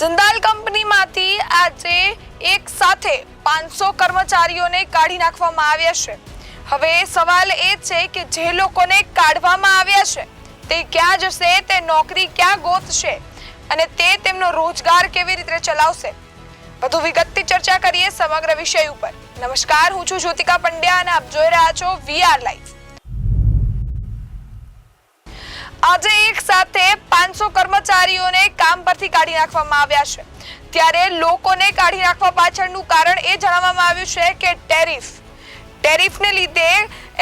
જિંદાલ કંપનીમાંથી આજે એક સાથે પાંચસો કર્મચારીઓને કાઢી નાખવામાં આવ્યા છે. હવે સવાલ એ છે કે જે લોકોને કાઢવામાં આવ્યા છે, તે ક્યાં જશે, તે નોકરી ક્યાં ગોતશે અને તે તેમનો રોજગાર કેવી રીતે ચલાવશે? વધુ વિગતથી ચર્ચા કરીએ સમગ્ર વિષય ઉપર. નમસ્કાર, હું છું જ્યોતિકા પંડ્યા અને આપ જોઈ રહ્યા છો વીઆર લાઈવ આજે એક સાથે પાંચસો કર્મચારીઓને કામ પરથી કાઢી નાખવામાં આવ્યા છે. ત્યારે લોકોને કાઢી નાખવા પાછળનું કારણ એ જણાવવામાં આવ્યું છે કે ટેરિફ. ટેરિફને લીધે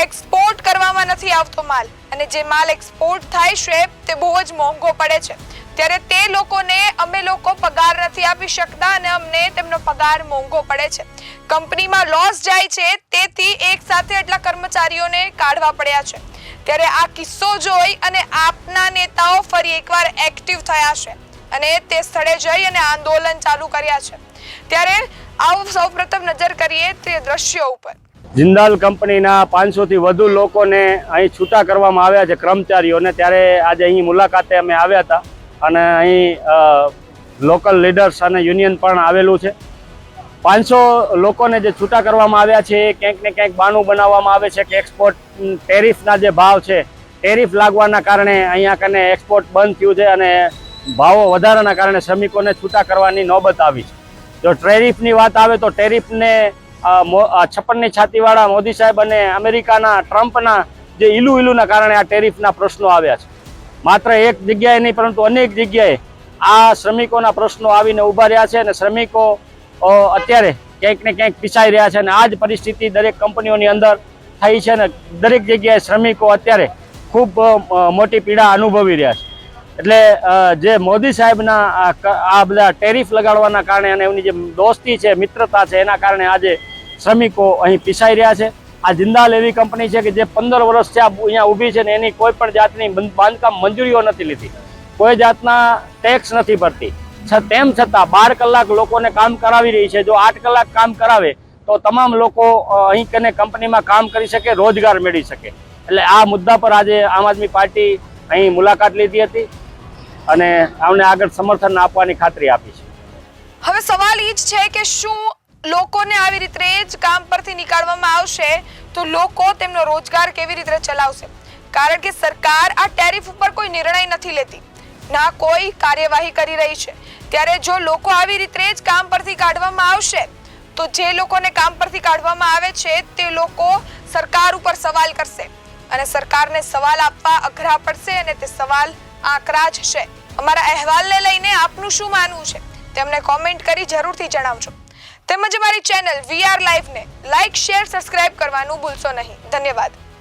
એક્સપોર્ટ કરવામાં નથી આવતો માલ અને જે માલ એક્સપોર્ટ થાય છે તે બહુ જ મોંઘો પડે છે. ત્યારે તે લોકોને અમે લોકો પગાર નથી આપી શકતા અને અમને તેમનો પગાર મોંઘો પડે છે. કંપનીમાં લોસ જાય છે, તેથી એક સાથે એટલા કર્મચારીઓને કાઢવા પડ્યા છે. ત્યારે આ કિસ્સો જોઈ અને આપના નેતાઓ ફરી એકવાર એક્ટિવ થયા છે અને તે સ્થળે જઈ અને આંદોલન ચાલુ કર્યા છે. ત્યારે આવો સૌપ્રથમ નજર કરીએ તે દ્રશ્યો ઉપર. જિંદાલ કંપનીના પાંચસોથી વધુ લોકોને અહીં છૂટા કરવામાં આવ્યા છે, કર્મચારીઓને. ત્યારે આજે અહીં મુલાકાતે અમે આવ્યા હતા અને અહીં લોકલ લીડર્સ અને યુનિયન પણ આવેલું છે. પાંચસો લોકોને જે છૂટા કરવામાં આવ્યા છે, એ ક્યાંક ને ક્યાંક બાનું બનાવવામાં આવે છે કે એક્સપોર્ટ ટેરિફના જે ભાવ છે ટેરિફ લાગવાના કારણે અહીંયા કને એક્સપોર્ટ બંધ થયું છે અને ભાવો વધારાના કારણે શ્રમિકોને છૂટા કરવાની નોબત આવી છે. જો ટેરિફની વાત આવે તો ટેરિફને છપ્પનની છાતીવાળા મોદી સાહેબ અને અમેરિકાના ટ્રમ્પના જે ઇલુ ઇલુના કારણે આ ટેરિફના પ્રશ્નો આવ્યા છે. માત્ર એક જગ્યાએ નહીં, પરંતુ અનેક જગ્યાએ આ શ્રમિકોના પ્રશ્નો આવીને ઊભા રહ્યા છે અને શ્રમિકો અત્યારે ક્યાંક ને ક્યાંક પીસાઈ રહ્યા છે અને આ જ પરિસ્થિતિ દરેક કંપનીઓની અંદર થઈ છે અને દરેક જગ્યાએ શ્રમિકો અત્યારે ખૂબ મોટી પીડા અનુભવી રહ્યા છે. એટલે જે મોદી સાહેબના આ બધા ટેરિફ લગાડવાના કારણે અને એમની જે દોસ્તી છે, મિત્રતા છે, એના કારણે આજે શ્રમિકો અહીં પીસાઈ રહ્યા છે. આ જિંદાલ એવી કંપની છે કે જે પંદર વર્ષથી આ અહીંયા ઊભી છે ને એની કોઈ પણ જાતની બાંધકામ મંજૂરીઓ નથી લીધી. કોઈ જાતના ટેક્સ નથી ભરતી. છ- તેમ છતાં બાર કલાક લોકોને કામ કરાવી રહી છે. જો આઠ કલાક કામ કરાવે, તો તમામ લોકો અહીં કને કંપનીમાં કામ કરી શકે, રોજગાર મેળવી શકે. એટલે આ મુદ્દા પર આજે આમ આદમી પાર્ટી અહીં મુલાકાત લીધી હતી અને અમને આગળ સમર્થન આપવાની ખાતરી આપી છે. હવે સવાલ એ જ છે કે શું લોકોને આવી રીતે જ કામ પરથી નીકાળવામાં આવશે? તો લોકો તેમનો રોજગાર કેવી રીતે ચલાવશે? કારણ કે સરકાર આ ટેરિફ ઉપર કોઈ નિર્ણય નથી લેતી. ના કોઈ કાર્યવાહી કરી રહી છે. ત્યારે જો લોકો આવી રીતે જ કામ પરથી કાઢવામાં આવશે, તો જે લોકોને કામ પરથી કાઢવામાં આવે છે, તે લોકો સરકાર ઉપર સવાલ કરશે. અને સરકારને સવાલ આપવા અઘરા પડશે અને તે સવાલ આકરા જ છે. અમારા અહેવાલને લઈને આપનું શું માનવું છે? તેમને કોમેન્ટ કરી જરૂરથી જણાવજો. તેમજ અમારી ચેનલ વીઆર લાઈવને લાઈક શેર સબસ્ક્રાઇબ કરવાનું ભૂલશો નહીં. ધન્યવાદ.